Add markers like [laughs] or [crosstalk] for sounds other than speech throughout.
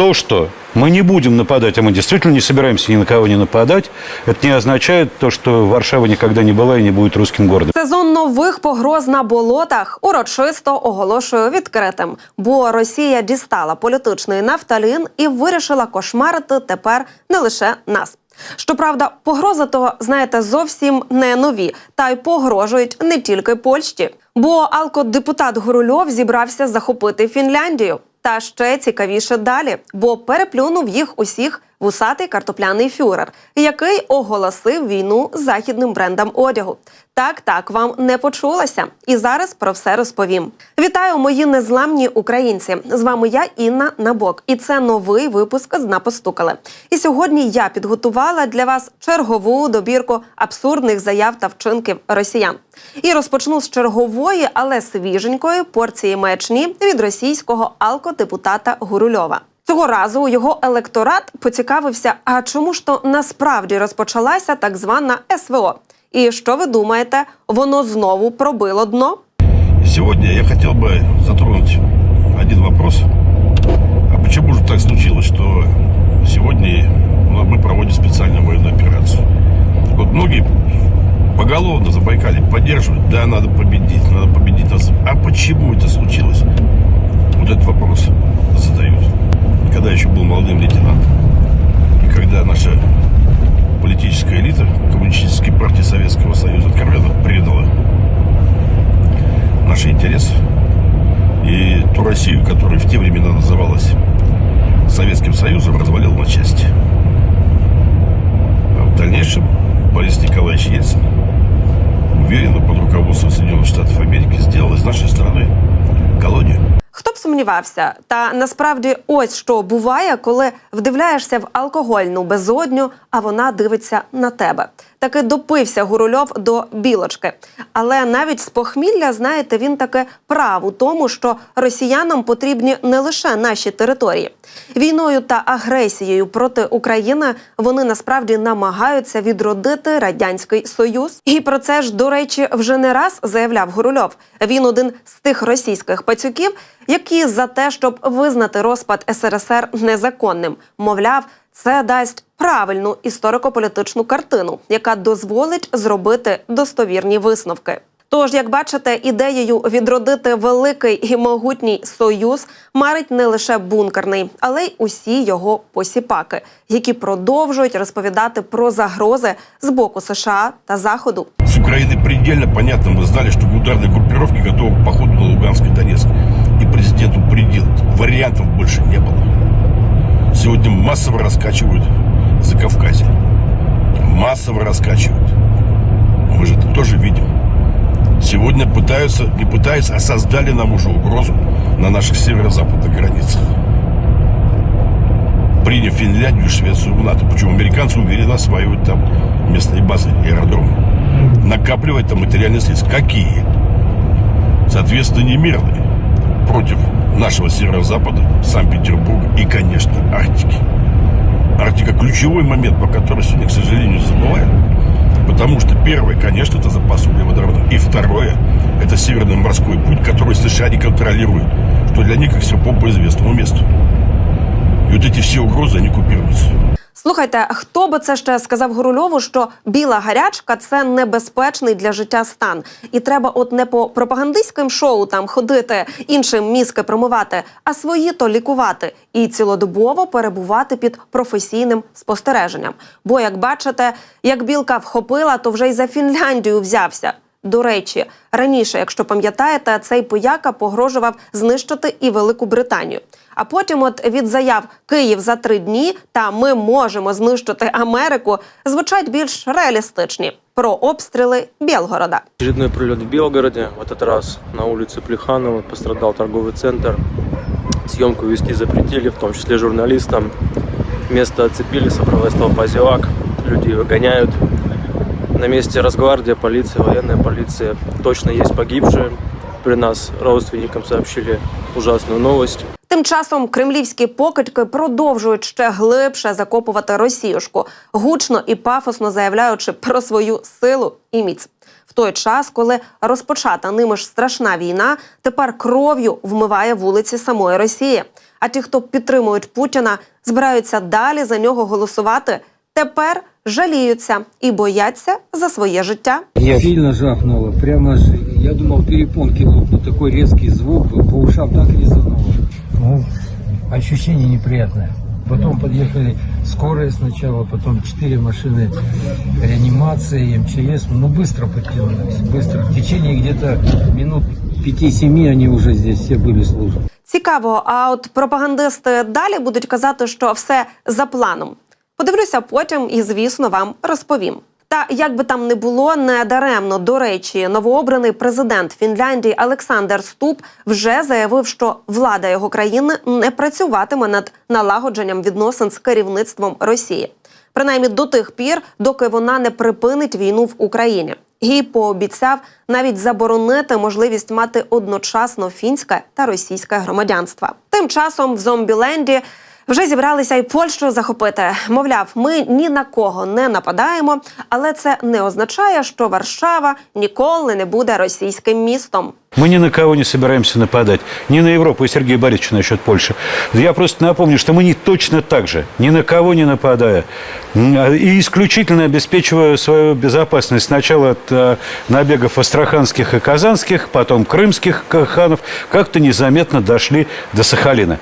То, что мы не будем нападать, а мы действительно не собираемся ни на кого не нападать, это не означает то, что Варшава никогда не была и не будет русским городом. Сезон нових погроз на болотах урочисто оголошую відкритим, бо Росія дістала політичний нафталін і вирішила кошмарити тепер не лише нас. Щоправда, погрози то, знаєте, зовсім не нові, та й погрожують не тільки Польщі. Бо алкодепутат Горульов зібрався захопити Фінляндію. Та ще цікавіше далі, бо переплюнув їх усіх вусатий картопляний фюрер, який оголосив війну західним брендам одягу. Так, так, вам не почулося. І зараз про все розповім. Вітаю, мої незламні українці! З вами я Інна Набок, і це новий випуск з «Напостукали». І сьогодні я підготувала для вас чергову добірку абсурдних заяв та вчинків росіян. І розпочну з чергової, але свіженької порції маячні від російського алкодепутата Гурульова. Цього разу його електорат поцікавився, а чому ж то насправді розпочалася так звана СВО? І що ви думаєте, воно знову пробило дно? Сегодня я хотел бы затронуть один вопрос. А почему же так случилось, что сегодня ну, мы проводим специальную военную операцию? Вот многие поголовно Забайкале поддерживают, да, надо победить, надо победить нас. А почему это случилось? Вот этот вопрос задают. Когда еще был молодым лейтенантом, и когда наша политическая элита Коммунистической партии Советского Союза откровенно предала наши интересы и ту Россию, которая в те времена называлась Советским Союзом, развалил на части. А в дальнейшем Борис Николаевич Ельцин уверенно под руководством Соединенных Штатов Америки сделал из нашей страны колонию. Сумнівався, та насправді ось що буває, коли вдивляєшся в алкогольну безодню, а вона дивиться на тебе. Таки допився Гурульов до білочки. Але навіть з похмілля, знаєте, він таки прав у тому, що росіянам потрібні не лише наші території. Війною та агресією проти України вони насправді намагаються відродити радянський союз. І про це ж, до речі, вже не раз заявляв Гурульов. Він один з тих російських пацюків, які за те, щоб визнати розпад СРСР незаконним, мовляв, це дасть правильну історико-політичну картину, яка дозволить зробити достовірні висновки. Тож, як бачите, ідеєю відродити великий і могутній союз марить не лише бункерний, але й усі його посіпаки, які продовжують розповідати про загрози з боку США та Заходу. С Украины предельно понятно, мы знали, что ударные группировки готовы к походу на Луганск и Донецк. И президенту предел. Вариантов больше не было. Сегодня массово раскачивают за Кавказе. Массово раскачивают. Мы же это тоже видим. Сегодня пытаются, не пытаются, а создали нам уже угрозу на наших северо-западных границах. Приняв Финляндию Швецию в НАТО. Причем американцы уверенно осваивают там местные базы аэродромы. Накапливать там материальные средства. Какие? Соответственно, не мирные. Против нашего северо-запада, Санкт-Петербурга и, конечно, Арктики. Арктика ключевой момент, по которому сегодня, к сожалению, забываем. Потому что первое, конечно, это запас углеводородов. И второе, это северный морской путь, который США не контролируют. Что для них, как все по известному месту. И вот эти все угрозы, они купируются. Слухайте, хто би це ще сказав Гурульову, що біла гарячка це небезпечний для життя стан, і треба, от не по пропагандистським шоу там ходити, іншим мізки промивати, а свої то лікувати і цілодобово перебувати під професійним спостереженням. Бо, як бачите, як білка вхопила, то вже й за Фінляндію взявся. До речі, раніше, якщо пам'ятаєте, цей пояка погрожував знищити і Велику Британію. А потім, от від заяв Київ за три дні та ми можемо знищити Америку, звучать більш реалістичні про обстріли Білгорода. Очередной прилет в Белгороде, в этот раз на улице Плеханова, пострадал торговый центр. Съемку вести запретили, в том числе журналистам. Место оцепили, собралась толпа зевак, людей выгоняют. На месте Росгвардия, полиция, военная полиция. Точно есть погибшие. При нас родственникам сообщили ужасную новость. Тим часом кремлівські покидьки продовжують ще глибше закопувати Росіюшку, гучно і пафосно заявляючи про свою силу і міць. В той час, коли розпочата ними ж страшна війна, тепер кров'ю вмиває вулиці самої Росії. А ті, хто підтримують Путіна, збираються далі за нього голосувати Тепер жаліються і бояться за своє життя. Сильно жахнуло, прямо ж, я думал, перепонки лопнут, такой резкий звук был, по ушам так резануло. Ну, ощущение неприятное. Потом подъехали скорые сначала, потом четыре машины реанимации, МЧС. Ну, быстро подтянулись, быстро. В течение где-то минут 5-7 они уже здесь все были службы. Цікаво, а от пропагандисти далі будуть казати, що все за планом. Подивлюся потім і, звісно, вам розповім. Та як би там не було, не даремно до речі, новообраний президент Фінляндії Олександр Ступ вже заявив, що влада його країни не працюватиме над налагодженням відносин з керівництвом Росії, принаймні до тих пір, доки вона не припинить війну в Україні. І пообіцяв навіть заборонити можливість мати одночасно фінське та російське громадянство. Тим часом в Зомбіленді вже зібралися й Польщу захопити. Мовляв, ми ні на кого не нападаємо, але це не означає, що Варшава ніколи не буде російським містом. Мы ни на кого не собираемся нападать. Ни на Европу и Сергея Борисовича насчет Польши. Я просто напомню, что мы не точно так же, ни на кого не нападая, м, а и исключительно обеспечивая свою безопасность сначала от э, набегов астраханских и казанских, потом крымских к- ханов, как-то незаметно дошли до Сахалина.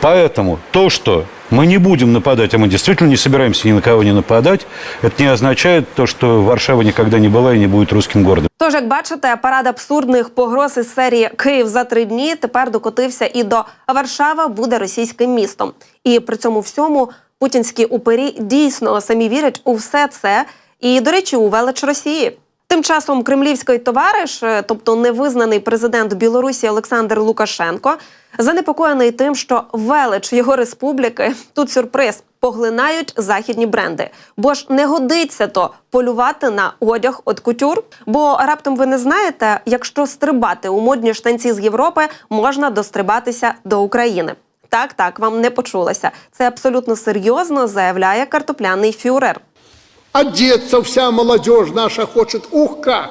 Поэтому то, что мы не будем нападать, а мы действительно не собираемся ни на кого не нападать, это не означает то, что Варшава никогда не была и не будет русским городом. Тож, як бачите, парад абсурдних погроз із серії Київ за три дні тепер докотився і до Варшава буде російським містом. І при цьому всьому путінські упері дійсно самі вірять у все це, і, до речі, у велич Росії. Тим часом кремлівський товариш, е, тобто невизнаний президент Білорусі Олександр Лукашенко, занепокоєний тим, що велич його республіки тут сюрприз поглинають західні бренди. Бо ж не годиться то полювати на одяг от кутюр. Бо раптом ви не знаєте, якщо стрибати у модні штанці з Європи, можна дострибатися до України. Так, так, вам не почулося. Це абсолютно серйозно заявляє картопляний фюрер. Одеться вся молодежь наша хочет. Ух как!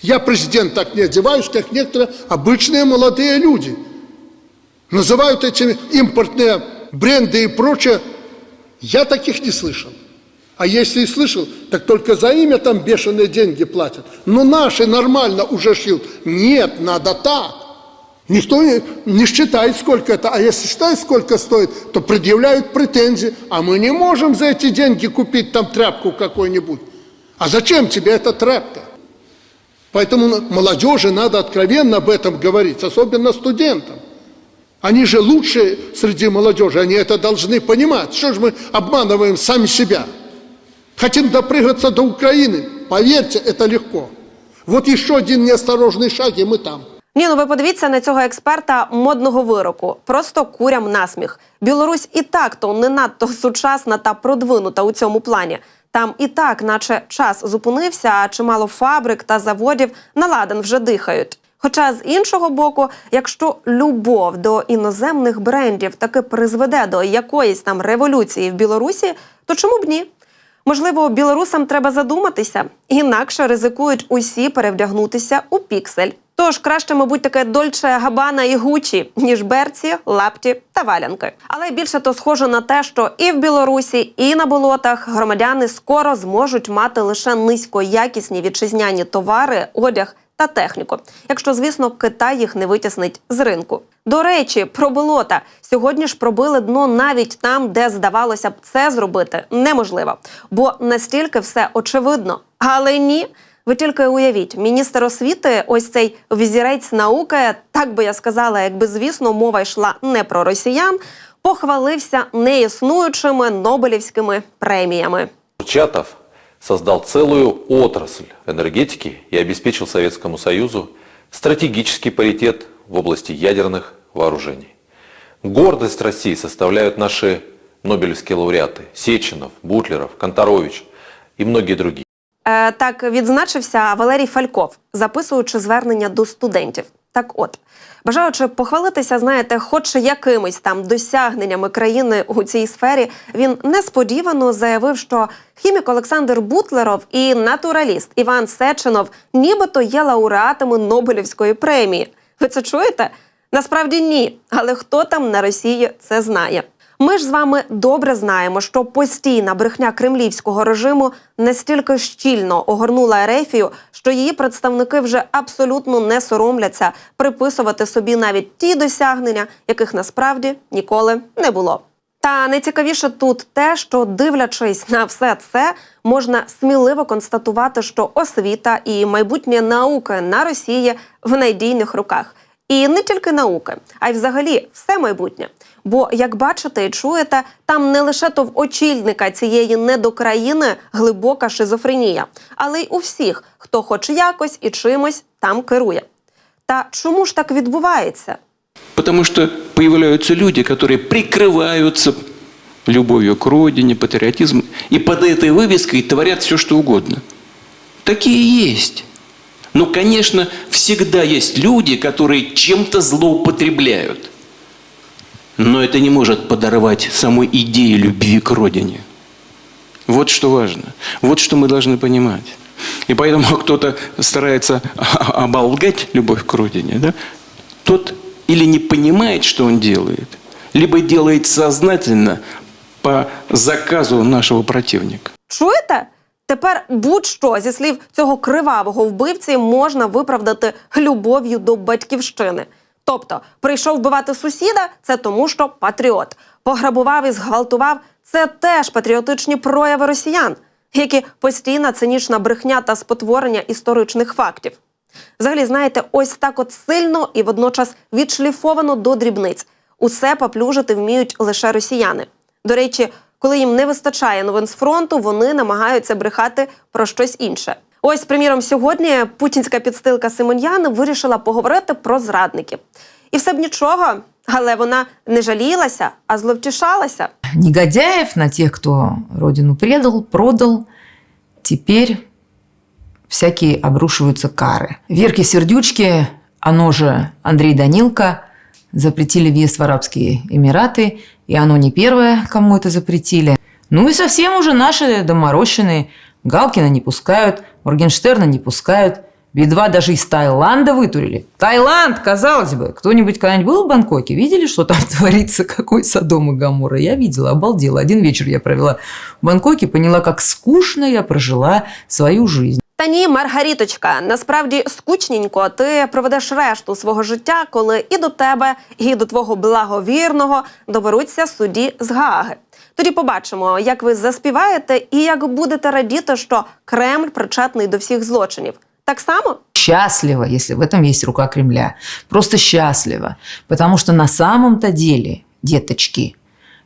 Я президент так не одеваюсь, как некоторые обычные молодые люди. Называют эти импортные бренды и прочее. Я таких не слышал. А если и слышал, так только за имя там бешеные деньги платят. Но наши нормально уже шьют. Нет, надо так. Никто не, не считает, сколько это. А если считает, сколько стоит, то предъявляют претензии. А мы не можем за эти деньги купить там тряпку какую-нибудь. А зачем тебе эта тряпка? Поэтому молодежи надо откровенно об этом говорить, особенно студентам. Они же лучшие среди молодежи, они это должны понимать. Что же мы обманываем сами себя? Хотим допрыгаться до Украины? Поверьте, это легко. Вот еще один неосторожный шаг, и мы там. Ні, ну ви подивіться на цього експерта модного вироку. Просто курям насміх. Білорусь і так то не надто сучасна та продвинута у цьому плані. Там і так, наче час зупинився, а чимало фабрик та заводів на ладан вже дихають. Хоча з іншого боку, якщо любов до іноземних брендів таки призведе до якоїсь там революції в Білорусі, то чому б ні? Можливо, білорусам треба задуматися, інакше ризикують усі перевдягнутися у піксель. Тож краще, мабуть, таке дольче габана і гучі, ніж берці, лапті та валянки. Але більше то схоже на те, що і в Білорусі, і на болотах громадяни скоро зможуть мати лише низькоякісні вітчизняні товари, одяг та техніку, якщо, звісно, Китай їх не витіснить з ринку. До речі, про болота сьогодні ж пробили дно навіть там, де здавалося б, це зробити неможливо, бо настільки все очевидно. Але ні. Ви тільки уявіть, міністр освіти, ось цей візірець науки, так би я сказала, якби звісно, мова йшла не про росіян, похвалився неіснуючими нобелівськими преміями. Курчатов создал целую отрасль энергетики и обеспечил Советскому Союзу стратегический паритет в области ядерных вооружений. Гордость России составляют наши нобелевские лауреаты Сеченов, Бутлеров, Конторович и многие другие. Е, так відзначився Валерій Фальков, записуючи звернення до студентів. Так от, бажаючи похвалитися, знаєте, хоч якимись там досягненнями країни у цій сфері, він несподівано заявив, що хімік Олександр Бутлеров і натураліст Іван Сеченов нібито є лауреатами Нобелівської премії. Ви це чуєте? Насправді ні. Але хто там на Росії це знає? Ми ж з вами добре знаємо, що постійна брехня кремлівського режиму настільки щільно огорнула Ерефію, що її представники вже абсолютно не соромляться приписувати собі навіть ті досягнення, яких насправді ніколи не було. Та найцікавіше тут те, що дивлячись на все це, можна сміливо констатувати, що освіта і майбутнє науки на Росії в надійних руках. І не тільки науки, а й взагалі все майбутнє. Бо, як бачите і чуєте, там не лише то в очільника цієї недокраїни глибока шизофренія, але й у всіх, хто хоч якось і чимось там керує. Та чому ж так відбувається? Потому что появляются люди, которые прикрываются любовью к родине, патриотизмом, и под этой вывеской творят все, что угодно. Такие есть. Но, конечно, всегда есть люди, которые чем-то злоупотребляют. Но это не может подорвать самой идеи любви к родине. Вот что важно. Вот что мы должны понимать. И поэтому кто-то [laughs] старается [laughs] оболгать любовь к родине, да? тот или не понимает, что он делает, либо делает сознательно по заказу нашего противника. Чуєте? Тепер будь-що зі слів цього кривавого вбивці можна виправдати любов'ю до батьківщини. Тобто, прийшов вбивати сусіда, це тому, що патріот. Пограбував і зґвалтував це теж патріотичні прояви росіян, які постійна цинічна брехня та спотворення історичних фактів. Взагалі, знаєте, ось так от сильно і водночас відшліфовано до дрібниць. Усе поплюжити вміють лише росіяни. До речі, коли їм не вистачає новин з фронту, вони намагаються брехати про щось інше. Ось, приміром, сьогодні путінська підстилка Симоньян вирішила поговорити про зрадників. І все б нічого, але вона не жалілася, а зловтішалася. негодяев, на тех, кто родину предал, продал, теперь всякие обрушиваются кары. Верке Сердючке, оно же Андрей Данилко, запретили въезд в Арабские Эмираты, и оно не первое, кому это запретили. Ну и совсем уже наши доморощенные Галкина не пускают, Моргенштерна не пускают, Би-2 даже из Таиланда вытурили. Таиланд, казалось бы. Кто-нибудь когда-нибудь был в Бангкоке? Видели, что там [laughs] творится? Какой Содом и Гамора? Я видела, обалдела. Один вечер я провела в Бангкоке, поняла, как скучно я прожила свою жизнь. Та ні, Маргаріточка, насправді скучненько ти проведеш решту свого життя, коли і до тебе, і до твого благовірного доберуться судді з Гааги. Тоді побачимо, як ви заспіваєте і як будете радіти, що Кремль причетний до всіх злочинів. Так само Счастлива, если в этом есть рука Кремля. Просто счастлива. Потому что на самом-то деле, деточки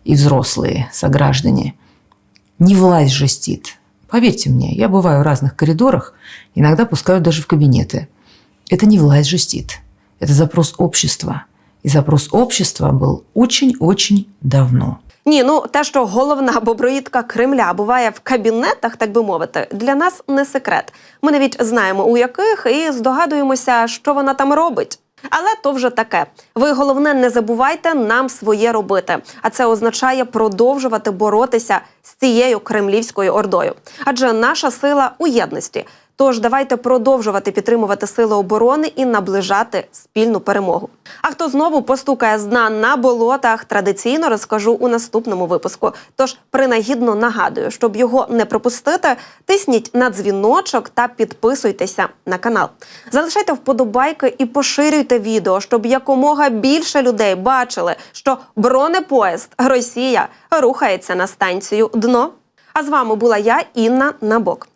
и взрослые сограждане, не власть жестит. Поверьте мне, я бываю в разных коридорах, иногда пускают даже в кабинеты. Это не власть жестит. Это запрос общества. И запрос общества был очень-очень давно. Ні, ну те, що головна боброїдка Кремля буває в кабінетах, так би мовити, для нас не секрет. Ми навіть знаємо у яких і здогадуємося, що вона там робить. Але то вже таке. Ви головне не забувайте нам своє робити. А це означає продовжувати боротися з цією кремлівською ордою. Адже наша сила у єдності. Тож давайте продовжувати підтримувати сили оборони і наближати спільну перемогу. А хто знову постукає з дна на болотах, традиційно розкажу у наступному випуску. Тож принагідно нагадую, щоб його не пропустити, тисніть на дзвіночок та підписуйтеся на канал. Залишайте вподобайки і поширюйте відео, щоб якомога більше людей бачили, що бронепоїзд Росія рухається на станцію дно. А з вами була я, Інна Набок.